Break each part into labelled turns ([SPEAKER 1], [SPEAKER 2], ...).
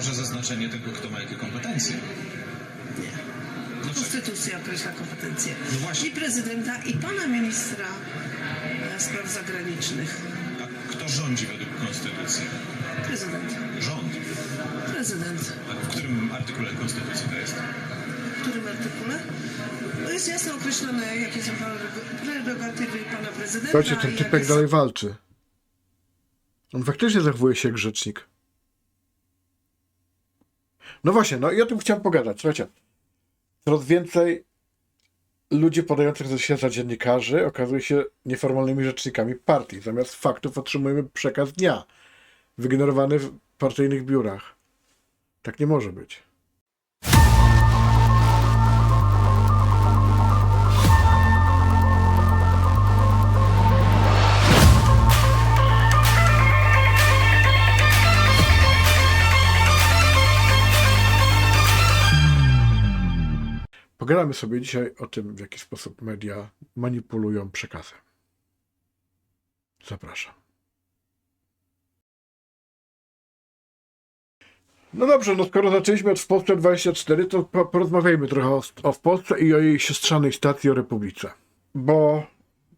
[SPEAKER 1] Może zaznaczenie tego, kto ma jakie kompetencje.
[SPEAKER 2] Nie.
[SPEAKER 1] Dlaczego?
[SPEAKER 2] Konstytucja określa kompetencje
[SPEAKER 1] No właśnie.
[SPEAKER 2] i prezydenta, i pana ministra e, spraw zagranicznych.
[SPEAKER 1] A kto rządzi według Konstytucji?
[SPEAKER 2] Prezydent.
[SPEAKER 1] Rząd.
[SPEAKER 2] Prezydent.
[SPEAKER 1] A w którym artykule Konstytucji to jest?
[SPEAKER 2] W którym artykule? No jest jasno określone, jakie są prerogatywy pana prezydenta.
[SPEAKER 3] Słuchajcie, ten typek dalej walczy. On faktycznie zachowuje się jak grzecznik. No właśnie, no i o tym chciałem pogadać. Słuchajcie, coraz więcej ludzi podających się za dziennikarzy okazuje się nieformalnymi rzecznikami partii. Zamiast faktów otrzymujemy przekaz dnia, wygenerowany w partyjnych biurach. Tak nie może być. Pogadamy sobie dzisiaj o tym, w jaki sposób media manipulują przekazem. Zapraszam. No dobrze, no skoro zaczęliśmy od Polsce 24, to po- porozmawiajmy trochę o, o w Polsce i o jej siostrzanej stacji o Republice. Bo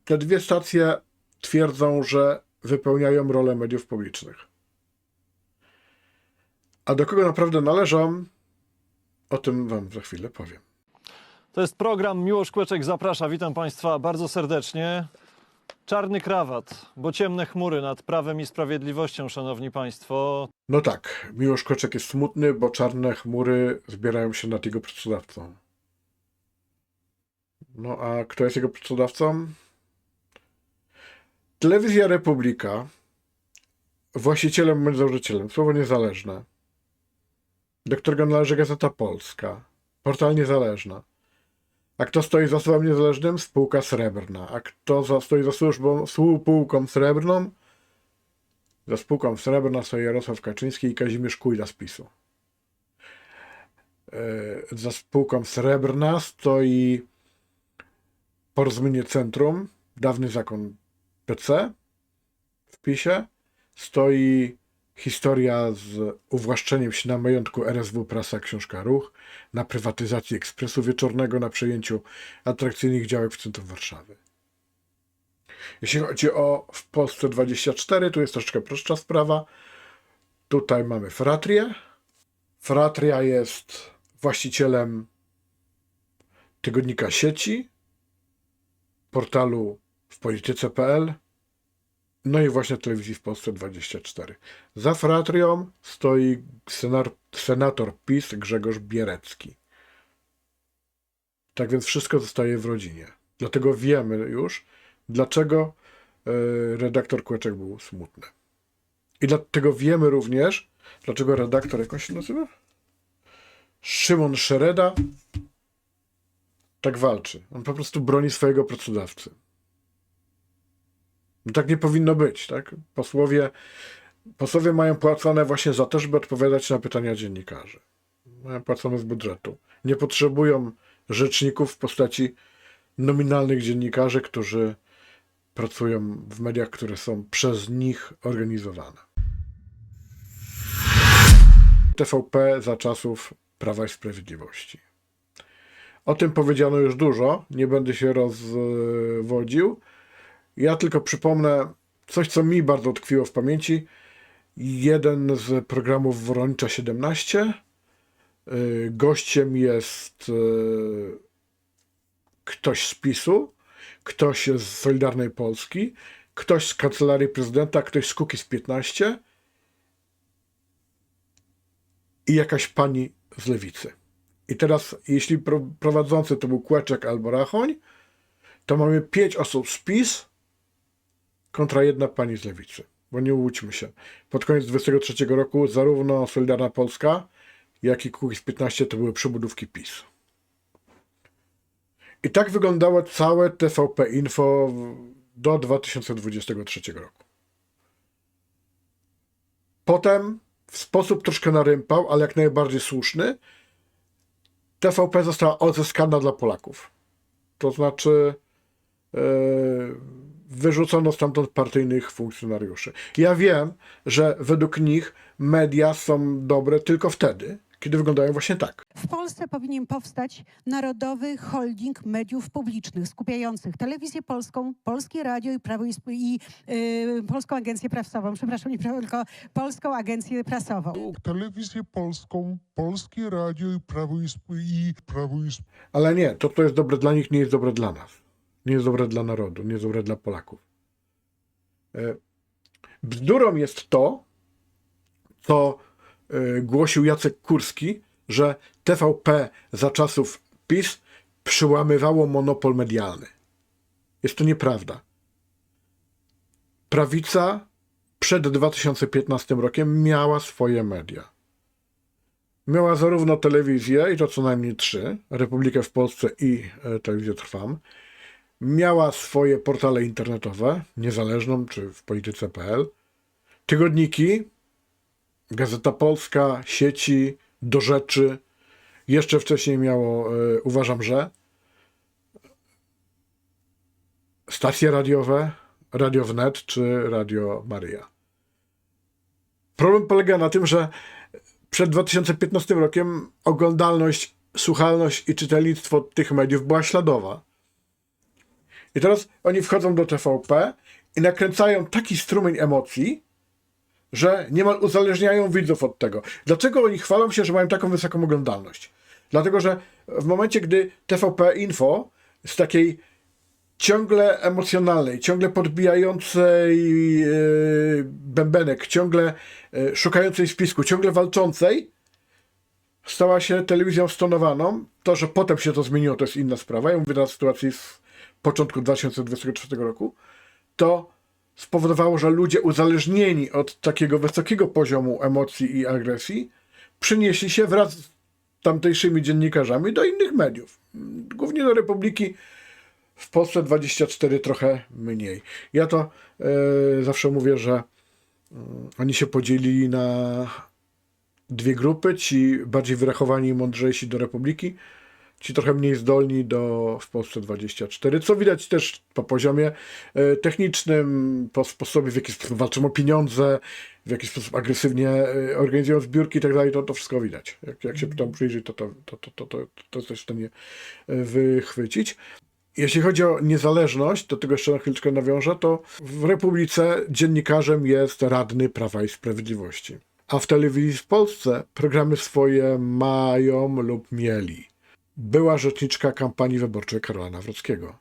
[SPEAKER 3] te dwie stacje twierdzą, że wypełniają rolę mediów publicznych. A do kogo naprawdę należą, o tym wam za chwilę powiem.
[SPEAKER 4] To jest program Miłosz Kłeczek zaprasza. Witam Państwa bardzo serdecznie. Czarny krawat, bo ciemne chmury nad prawem i sprawiedliwością, Szanowni Państwo.
[SPEAKER 3] No tak, Miłosz Koczek jest smutny, bo czarne chmury zbierają się nad jego pracodawcą. No a kto jest jego pracodawcą? Telewizja Republika, właścicielem bądź założycielem, słowo niezależne, do którego należy Gazeta Polska, portal niezależna. A kto stoi za słowem niezależnym? Spółka Srebrna. A kto za, stoi za służbą, spółką srebrną? Za spółką Srebrna stoi Jarosław Kaczyński i Kazimierz Kujda z PiSu. E, Za spółką Srebrna stoi Porozumienie Centrum, dawny zakon PC w PiSie. Stoi historia z uwłaszczeniem się na majątku RSW Prasa Książka Ruch, na prywatyzacji Ekspresu Wieczornego, na przejęciu atrakcyjnych działek w centrum Warszawy. Jeśli chodzi o w Polsce 24, tu jest troszeczkę prostsza sprawa. Tutaj mamy Fratrię. Fratria jest właścicielem tygodnika sieci, portalu w polityce.pl, no i właśnie telewizji w Polsce 24. Za Fratrią stoi senar- senator PiS Grzegorz Bierecki. Tak więc wszystko zostaje w rodzinie. Dlatego wiemy już, dlaczego e, redaktor Kłeczek był smutny. I dlatego wiemy również, dlaczego redaktor, jak on się nazywa? Szymon Szereda tak walczy. On po prostu broni swojego pracodawcy. No tak nie powinno być, tak? Posłowie, posłowie mają płacone właśnie za to, żeby odpowiadać na pytania dziennikarzy. Mają płacone z budżetu. Nie potrzebują rzeczników w postaci nominalnych dziennikarzy, którzy pracują w mediach, które są przez nich organizowane. TVP za czasów Prawa i Sprawiedliwości. O tym powiedziano już dużo, nie będę się rozwodził. Ja tylko przypomnę coś, co mi bardzo tkwiło w pamięci. Jeden z programów Woronicza 17. Y, Gościem jest y, ktoś z PiSu, ktoś z Solidarnej Polski, ktoś z Kancelarii Prezydenta, ktoś z Kukiz 15 i jakaś pani z Lewicy. I teraz, jeśli pro- prowadzący to był Kłeczek albo Rachoń, to mamy pięć osób z PiS kontra jedna pani z Lewicy. Bo nie łudźmy się. Pod koniec 23 roku zarówno Solidarna Polska, jak i Kukiz 15 to były przybudówki PiS. I tak wyglądało całe TVP Info do 2023 roku. Potem w sposób troszkę narympał, ale jak najbardziej słuszny, TVP została odzyskana dla Polaków. To znaczy, e, wyrzucono stamtąd partyjnych funkcjonariuszy. Ja wiem, że według nich media są dobre tylko wtedy, kiedy wyglądają właśnie tak.
[SPEAKER 5] W Polsce powinien powstać Narodowy Holding Mediów Publicznych, skupiających Telewizję Polską, Polskie Radio i, Prawo i, Sp- i y, Polską Agencję Prasową. Przepraszam, nie prawo, tylko Polską Agencję Prasową.
[SPEAKER 6] telewizję polską, polskie radio i prawo i, Sp- i prawo i Sp-
[SPEAKER 3] Ale nie, to, co jest dobre dla nich, nie jest dobre dla nas. Nie jest dobre dla narodu, nie jest dobre dla Polaków. E, Bzdurą jest to, co e, głosił Jacek Kurski, że TVP za czasów PiS przyłamywało monopol medialny. Jest to nieprawda. Prawica przed 2015 rokiem miała swoje media. Miała zarówno telewizję, i to co najmniej trzy, Republikę w Polsce i e, Telewizję Trwam. Miała swoje portale internetowe, niezależną czy w polityce.pl, tygodniki, Gazeta Polska, sieci, do rzeczy. Jeszcze wcześniej miało, e, uważam, że stacje radiowe, Radio Wnet czy Radio Maryja. Problem polega na tym, że przed 2015 rokiem oglądalność, słuchalność i czytelnictwo tych mediów była śladowa. I teraz oni wchodzą do TVP i nakręcają taki strumień emocji, że niemal uzależniają widzów od tego. Dlaczego oni chwalą się, że mają taką wysoką oglądalność? Dlatego, że w momencie, gdy TVP Info z takiej ciągle emocjonalnej, ciągle podbijającej e, bębenek, ciągle e, szukającej spisku, ciągle walczącej, stała się telewizją stonowaną. To, że potem się to zmieniło, to jest inna sprawa. Ja mówię na sytuacji z początku 2024 roku. To spowodowało, że ludzie uzależnieni od takiego wysokiego poziomu emocji i agresji przynieśli się wraz z tamtejszymi dziennikarzami do innych mediów. Głównie do Republiki, w Polsce 24 trochę mniej. Ja to e, zawsze mówię, że mm, oni się podzielili na dwie grupy, ci bardziej wyrachowani i mądrzejsi do Republiki, ci trochę mniej zdolni do w Polsce 24, co widać też po poziomie e, technicznym, po sposobie, w jaki sposób walczą o pieniądze, w jaki sposób agresywnie e, organizują zbiórki i tak dalej, to, to wszystko widać. Jak, jak się temu przyjrzy, to to, to, to, to, to, to jesteś w stanie e, wychwycić. Jeśli chodzi o niezależność, do tego jeszcze na chwileczkę nawiążę, to w Republice dziennikarzem jest radny Prawa i Sprawiedliwości. A w telewizji w Polsce programy swoje mają lub mieli. Była rzeczniczka kampanii wyborczej Karola Nawrockiego.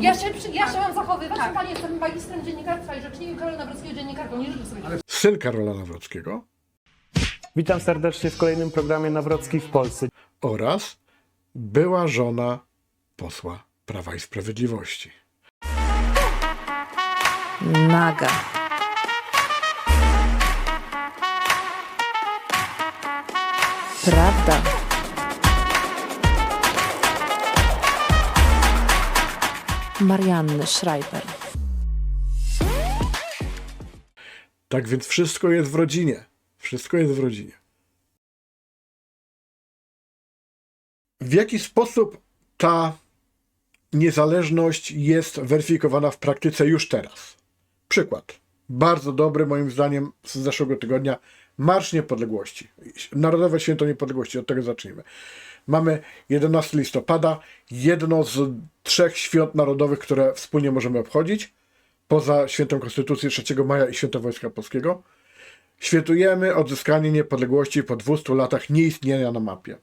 [SPEAKER 7] Ja się, przy- ja się mam zachowywać, że Pani jestem magistrem dziennikarstwa i rzecznikiem Karola Nawrockiego dziennikarką. Nie życzę sobie.
[SPEAKER 3] Syn Karola Nawrockiego
[SPEAKER 8] Witam serdecznie w kolejnym programie Nawrocki w Polsce.
[SPEAKER 3] oraz była żona posła Prawa i Sprawiedliwości.
[SPEAKER 9] Naga. Prawda. Marianny Schreiber.
[SPEAKER 3] Tak więc wszystko jest w rodzinie. Wszystko jest w rodzinie. W jaki sposób ta niezależność jest weryfikowana w praktyce już teraz? Przykład. Bardzo dobry, moim zdaniem, z zeszłego tygodnia. Marsz Niepodległości. Narodowe Święto Niepodległości. Od tego zacznijmy. Mamy 11 listopada, jedno z trzech świąt narodowych, które wspólnie możemy obchodzić poza świętem Konstytucji 3 maja i świętem Wojska Polskiego, świętujemy odzyskanie niepodległości po 200 latach nieistnienia na mapie.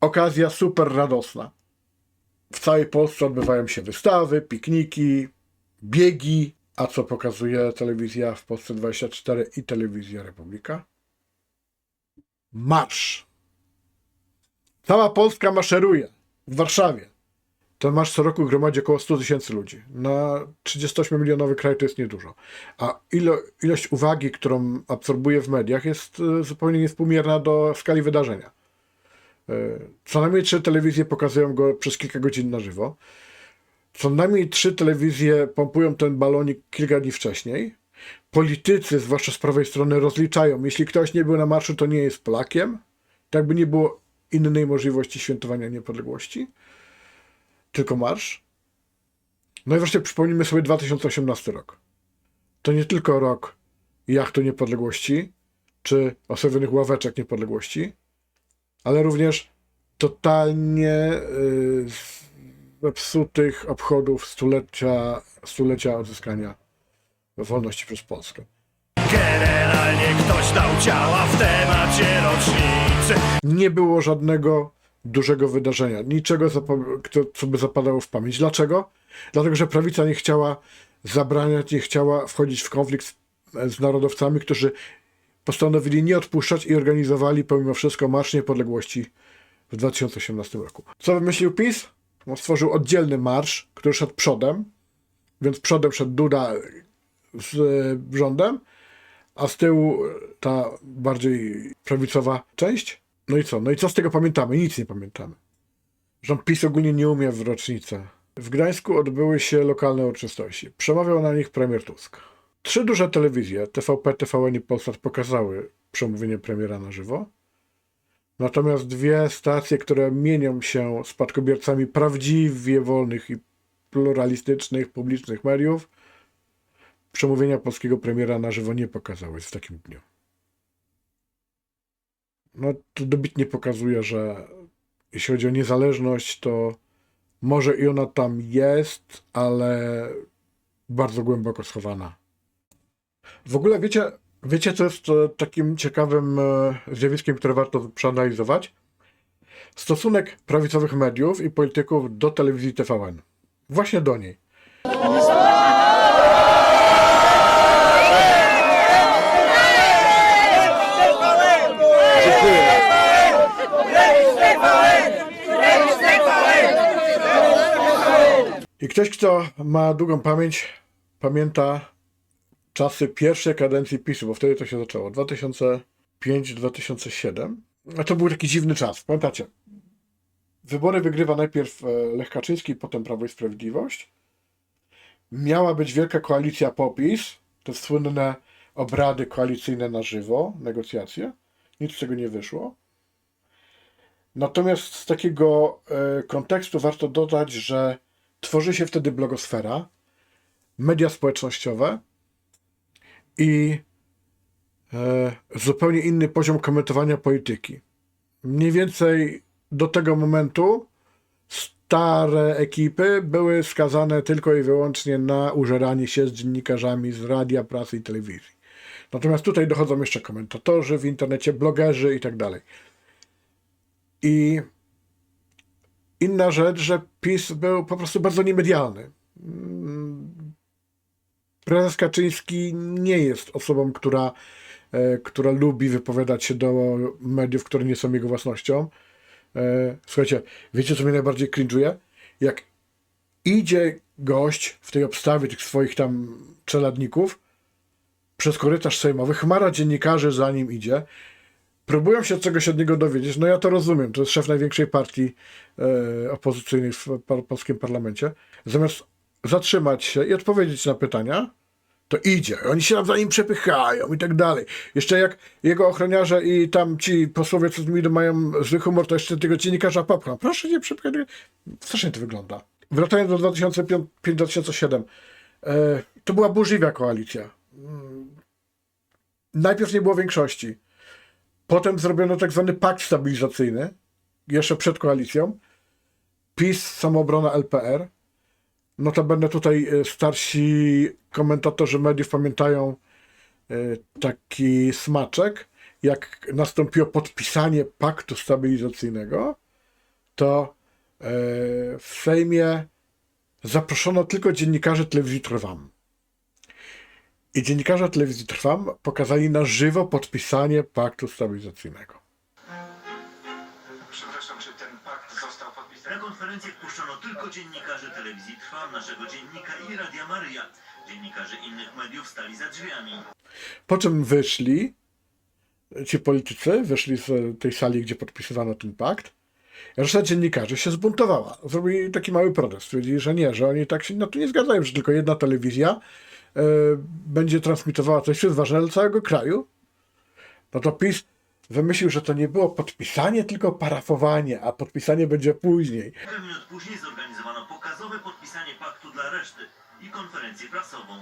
[SPEAKER 3] Okazja super radosna. W całej Polsce odbywają się wystawy, pikniki, biegi, a co pokazuje telewizja w Polsce 24 i telewizja Republika? Marsz. Cała Polska maszeruje w Warszawie. Ten marsz co roku gromadzi około 100 tysięcy ludzi. Na 38-milionowy kraj to jest niedużo. A ilo, ilość uwagi, którą absorbuje w mediach, jest e, zupełnie niewspółmierna do skali wydarzenia. E, Co najmniej trzy telewizje pokazują go przez kilka godzin na żywo. Co najmniej trzy telewizje pompują ten balonik kilka dni wcześniej. Politycy, zwłaszcza z prawej strony, rozliczają. Jeśli ktoś nie był na marszu, to nie jest Polakiem. Tak by nie było innej możliwości świętowania niepodległości tylko marsz. No i wreszcie przypomnijmy sobie 2018 rok. To nie tylko rok jachtu niepodległości, czy osadzionych ławeczek niepodległości, ale również totalnie y, zepsutych obchodów stulecia, stulecia odzyskania wolności przez Polskę.
[SPEAKER 9] Generalnie ktoś dał ciała w temacie rocznicy
[SPEAKER 3] Nie było żadnego dużego wydarzenia, niczego, kto- co by zapadało w pamięć. Dlaczego? Dlatego, że prawica nie chciała zabraniać, nie chciała wchodzić w konflikt z, z narodowcami, którzy postanowili nie odpuszczać i organizowali pomimo wszystko Marsz Niepodległości w 2018 roku. Co wymyślił PiS? On stworzył oddzielny marsz, który szedł przodem, więc przodem szedł Duda z e, rządem, a z tyłu e, ta bardziej prawicowa część. No i co? No i co z tego pamiętamy? Nic nie pamiętamy. Rząd PiS ogólnie nie umie w rocznicę. W Gdańsku odbyły się lokalne uroczystości. Przemawiał na nich premier Tusk. Trzy duże telewizje, TVP, TVN i Polsat, pokazały przemówienie premiera na żywo. Natomiast dwie stacje, które mienią się spadkobiercami prawdziwie wolnych i pluralistycznych, publicznych mediów, przemówienia polskiego premiera na żywo nie pokazały w takim dniu. No to dobitnie pokazuje, że jeśli chodzi o niezależność, to może i ona tam jest, ale bardzo głęboko schowana. W ogóle wiecie, wiecie co jest e, takim ciekawym e, zjawiskiem, które warto przeanalizować? Stosunek prawicowych mediów i polityków do telewizji TVN. Właśnie do niej. Ktoś, kto ma długą pamięć, pamięta czasy pierwszej kadencji PiSu, bo wtedy to się zaczęło. 2005-2007. A to był taki dziwny czas, pamiętacie? Wybory wygrywa najpierw e, Lech Kaczyński, potem Prawo i Sprawiedliwość. Miała być wielka koalicja POPIS, te słynne obrady koalicyjne na żywo, negocjacje. Nic z tego nie wyszło. Natomiast z takiego e, kontekstu warto dodać, że tworzy się wtedy blogosfera, media społecznościowe i e, zupełnie inny poziom komentowania polityki. Mniej więcej do tego momentu stare ekipy były skazane tylko i wyłącznie na użeranie się z dziennikarzami z radia, prasy i telewizji. Natomiast tutaj dochodzą jeszcze komentatorzy w internecie, blogerzy i tak dalej. I inna rzecz, że PiS był po prostu bardzo niemedialny. Mm, Prezes Kaczyński nie jest osobą, która, e, która lubi wypowiadać się do mediów, które nie są jego własnością. E, Słuchajcie, wiecie co mnie najbardziej cringe'uje? Jak idzie gość w tej obstawie tych swoich tam czeladników przez korytarz sejmowy, chmara dziennikarzy za nim idzie, próbują się czegoś od niego dowiedzieć. No ja to rozumiem, to jest szef największej partii e, opozycyjnej w par- polskim parlamencie. Zamiast zatrzymać się i odpowiedzieć na pytania, to idzie. Oni się tam za nim przepychają i tak dalej. Jeszcze jak jego ochroniarze i tam ci posłowie, co z nimi mają zły humor, to jeszcze tego dziennikarza popchną. Proszę nie przepychać. Strasznie to wygląda. Wracając do 2005-2007. E, to była burzliwa koalicja. Mm. Najpierw nie było większości. Potem zrobiono tak zwany pakt stabilizacyjny, jeszcze przed koalicją. PiS, samoobrona LPR. Notabene tutaj e, starsi komentatorzy mediów pamiętają e, taki smaczek, jak nastąpiło podpisanie paktu stabilizacyjnego, to e, w Sejmie zaproszono tylko dziennikarzy telewizji Trwam. I dziennikarze telewizji Trwam pokazali na żywo podpisanie paktu stabilizacyjnego.
[SPEAKER 10] Przepraszam, czy ten pakt został podpisany?
[SPEAKER 11] Na konferencję wpuszczono tylko dziennikarzy telewizji Trwam, naszego dziennika i Radia Maryja. Dziennikarze innych mediów stali za drzwiami.
[SPEAKER 3] Po czym wyszli ci politycy, wyszli z tej sali, gdzie podpisywano ten pakt. Reszta dziennikarzy się zbuntowała. Zrobili taki mały protest. Stwierdzili, że nie, że oni tak się na to nie zgadzają, że tylko jedna telewizja będzie transmitowała coś, co jest ważne dla całego kraju. No to PiS wymyślił, że to nie było podpisanie, tylko parafowanie, a podpisanie będzie później.
[SPEAKER 11] Minut później zorganizowano pokazowe podpisanie paktu dla reszty i konferencję prasową.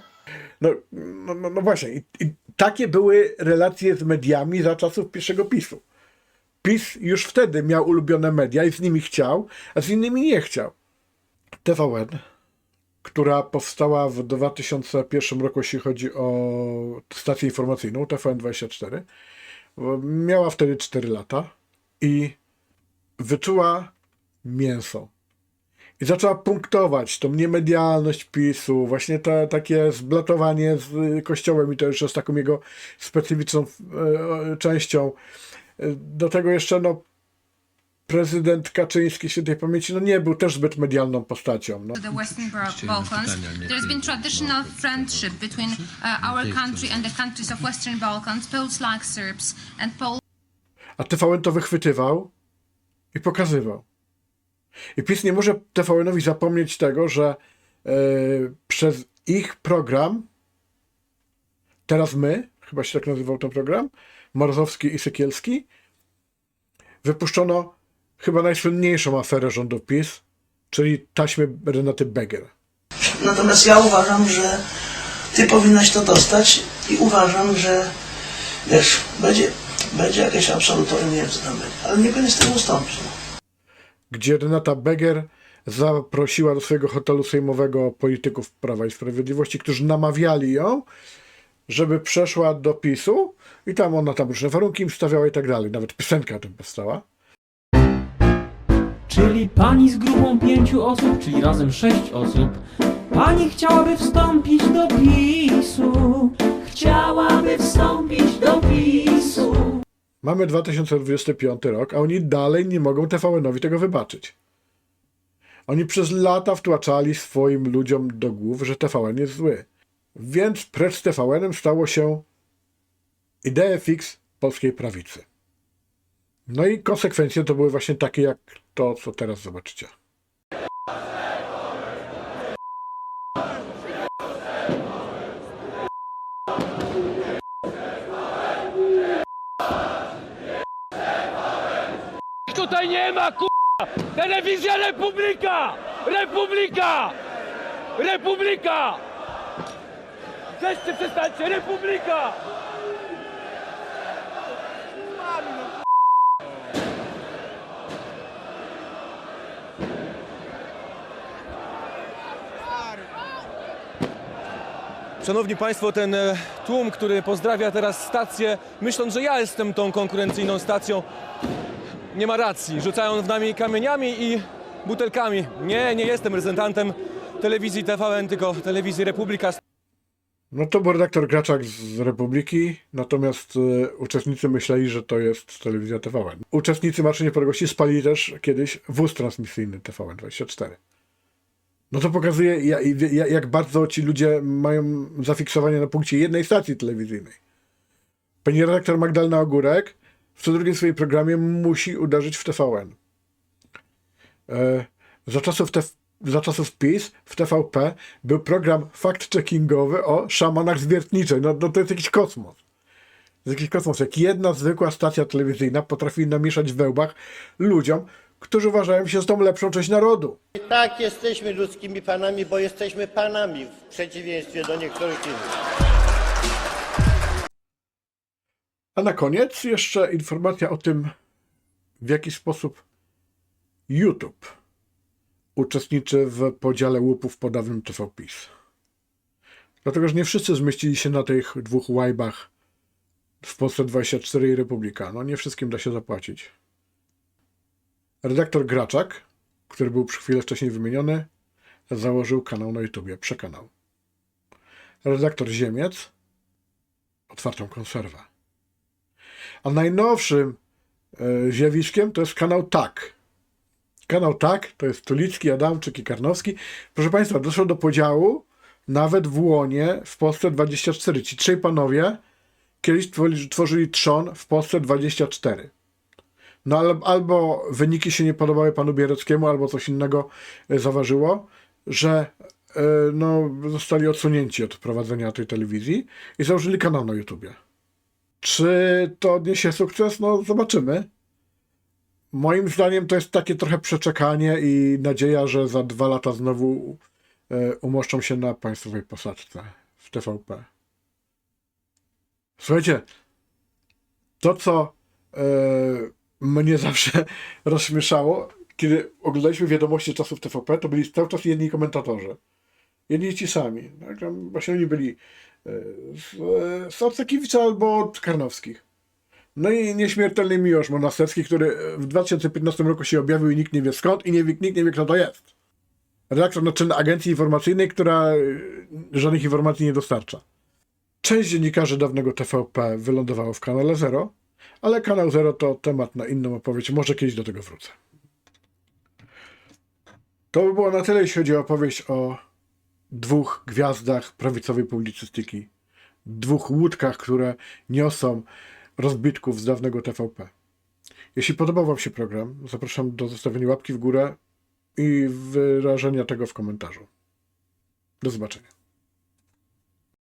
[SPEAKER 3] No, no, no, no właśnie, I, i takie były relacje z mediami za czasów pierwszego PiSu. PiS już wtedy miał ulubione media i z nimi chciał, a z innymi nie chciał. TVN, która powstała w 2001 roku, jeśli chodzi o stację informacyjną, TVN24, miała wtedy 4 lata i wyczuła mięso. I zaczęła punktować tą niemedialność PiSu, właśnie te, takie zblatowanie z Kościołem i to już jest taką jego specyficzną e, częścią. E, Do tego jeszcze no, prezydent Kaczyński świętej pamięci no, nie był też zbyt medialną postacią. No.
[SPEAKER 7] the Western Bal- Balkans. There's been traditional friendship between uh, our country and the countries of Western Balkans. Poles like Serbs and Poles
[SPEAKER 3] A TVN to wychwytywał i pokazywał. I PiS nie może TVN-owi zapomnieć tego, że e, przez ich program, teraz my, chyba się tak nazywał ten program, Morozowski i Sykielski, wypuszczono chyba najsłynniejszą aferę rządu PiS, czyli taśmy Renaty Beger.
[SPEAKER 2] Natomiast ja uważam, że ty powinnaś to dostać i uważam, że wiesz, będzie, będzie jakieś absolutorium, nie wiem co tam będzie, ale nie powinien z tego ustąpić. No.
[SPEAKER 3] gdzie Renata Beger zaprosiła do swojego hotelu sejmowego polityków Prawa i Sprawiedliwości, którzy namawiali ją, żeby przeszła do PiSu i tam ona tam różne warunki im stawiała i tak dalej. Nawet piosenka o tym powstała.
[SPEAKER 8] Czyli pani z grupą pięciu osób, czyli razem sześć osób. Pani chciałaby wstąpić do PiSu. Chciałaby wstąpić do PiSu.
[SPEAKER 3] Mamy 2025 rok, a oni dalej nie mogą TVN-owi tego wybaczyć. Oni przez lata wtłaczali swoim ludziom do głów, że TVN jest zły. Więc precz z TVN-em stało się idea fix polskiej prawicy. No i konsekwencje to były właśnie takie jak to, co teraz zobaczycie.
[SPEAKER 9] Tutaj nie ma k***a! Telewizja Republika! Republika! Republika! Wszyscy przestańcie! Republika!
[SPEAKER 12] Szanowni Państwo, ten e, tłum, który pozdrawia teraz stację, myśląc, że ja jestem tą konkurencyjną stacją, nie ma racji. Rzucają w nami kamieniami i butelkami. Nie, nie jestem reprezentantem telewizji TVN, tylko telewizji Republika.
[SPEAKER 3] No to był redaktor Graczak z Republiki, natomiast e, uczestnicy myśleli, że to jest telewizja TVN. Uczestnicy Marszu Niepodległości spalili też kiedyś wóz transmisyjny TVN24. No to pokazuje, ja- ja- jak bardzo ci ludzie mają zafiksowanie na punkcie jednej stacji telewizyjnej. Pani redaktor Magdalena Ogórek w co drugim swoim programie musi uderzyć w TVN. E, za czasów te, za czasów PiS w TVP był program fact-checkingowy o szamanach z Wiertniczej. No, no to jest jakiś kosmos. Jest jakiś kosmos. Jak jedna zwykła stacja telewizyjna potrafi namieszać w wełbach ludziom, którzy uważają się za tą lepszą część narodu.
[SPEAKER 13] Tak, jesteśmy ludzkimi panami, bo jesteśmy panami w przeciwieństwie do niektórych innych.
[SPEAKER 3] A na koniec jeszcze informacja o tym, w jaki sposób YouTube uczestniczy w podziale łupów po dawnym TVPiS. Dlatego, że nie wszyscy zmieścili się na tych dwóch łajbach w Polsce 24 i Republika. No nie wszystkim da się zapłacić. Redaktor Graczak, który był przy chwilę wcześniej wymieniony, założył kanał na YouTubie, przekanał. Redaktor Ziemiec otwartą konserwę. A najnowszym e, zjawiskiem to jest kanał Tak. Kanał Tak to jest Tulicki, Adamczyk i Karnowski. Proszę Państwa, doszło do podziału nawet w łonie w Polsce 24. Ci trzej panowie kiedyś tworzyli trzon w Polsce 24. No ale albo wyniki się nie podobały panu Biereckiemu, albo coś innego e, zaważyło, że e, no, zostali odsunięci od prowadzenia tej telewizji i założyli kanał na YouTubie. Czy to odniesie sukces? No, zobaczymy. Moim zdaniem to jest takie trochę przeczekanie i nadzieja, że za dwa lata znowu e, umoszczą się na państwowej posadce w TVP. Słuchajcie, to co e, mnie zawsze rozśmieszało, kiedy oglądaliśmy wiadomości czasów TVP, to byli cały czas jedni komentatorzy. Jedni ci sami. Tak, tam właśnie oni byli e, z, e, z Odsekiewicza albo od Karnowskich. No i nieśmiertelny Miłosz Monasterski, który w 2015 roku się objawił i nikt nie wie skąd i nie wie, nikt nie wie kto to jest. Redaktor naczelny agencji informacyjnej, która e, żadnych informacji nie dostarcza. Część dziennikarzy dawnego TVP wylądowało w kanale Zero, ale kanał Zero to temat na inną opowieść. Może kiedyś do tego wrócę. To by było na tyle, jeśli chodzi o opowieść o dwóch gwiazdach prawicowej publicystyki. Dwóch łódkach, które niosą rozbitków z dawnego TVP. Jeśli podobał Wam się program, zapraszam do zostawienia łapki w górę i wyrażenia tego w komentarzu. Do zobaczenia.